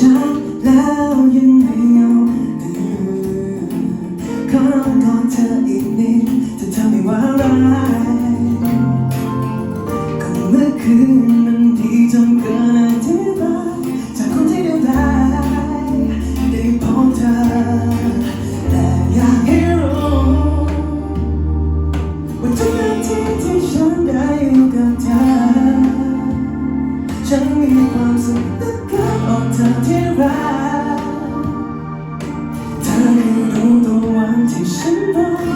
Já เธอที่รักเธอคือดวงตะวันที่ฉันมอง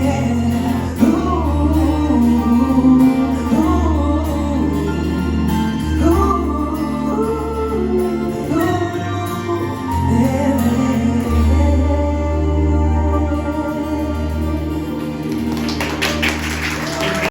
yeah.